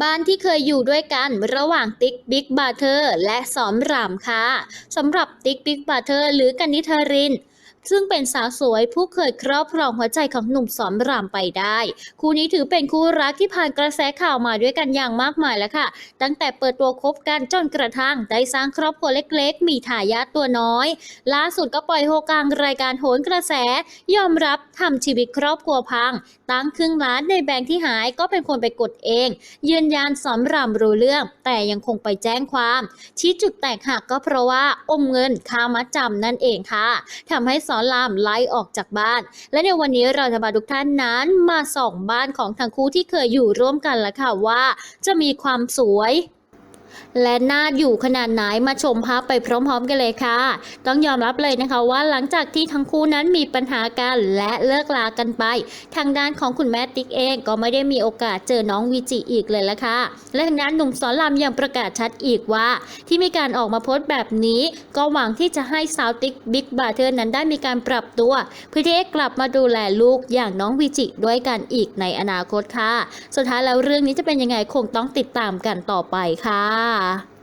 บ้านที่เคยอยู่ด้วยกันระหว่างติ๊กบิ๊กบาเทอร์และสอมรามค่ะสำหรับติ๊กบิ๊กบาเทอร์หรือกันนิทริน ซึ่งเป็นสาวสวยผู้เคยครอบครองหัวใจของหนุ่มสอนรามไปได้ คู่นี้ถือเป็นคู่รักที่ผ่านกระแสข่าวมาด้วยกันอย่างมากมายแล้วค่ะ ตั้งแต่เปิดตัวคบกันจนกระทั่งได้สร้างครอบครัวเล็กๆ มีทายาทตัวน้อย ล่าสุดก็ปล่อยโฮกลางรายการโหนกระแส ยอมรับทำชีวิตครอบครัวพัง ตั้งครึ่งล้านในแบงค์ที่หายก็เป็นคนไปกดเอง ยืนยันสอนรามรู้เรื่อง แต่ยังคงไปแจ้งความ ชี้จุดแตกหักก็เพราะว่าอมเงินค่ามัดจำนั่นเองค่ะทำให้สอนรามไล่ออกจากบ้าน และในวันนี้เราจะพาทุกท่านนั้นมาส่องบ้านของทั้งคู่ที่เคยอยู่ร่วมกันแล้วค่ะว่า จะมีความสวย และน่าอยู่ขนาดไหนมาชมภาพไปพร้อมๆกันเลยค่ะ ต้องยอมรับเลยนะคะว่าหลังจากที่ทั้งคู่นั้นมีปัญหากันและเลิกลากันไป ทางด้านของคุณแม่ติ๊กเองก็ไม่ได้มีโอกาสเจอน้องวีจิอีกเลยละค่ะ และทางด้านหนุ่มสอนรามยังประกาศชัดอีกว่า ที่มีการออกมาโพสต์แบบนี้ ก็หวังที่จะให้สาวติ๊กบิ๊กบาเทอร์นั้นได้มีการปรับตัวเพื่อที่จะกลับมาดูแลลูกอย่างน้องวีจิด้วยกันอีกในอนาคตค่ะ สุดท้ายแล้วเรื่องนี้จะเป็นยังไงคงต้องติดตามกันต่อไปค่ะ apa?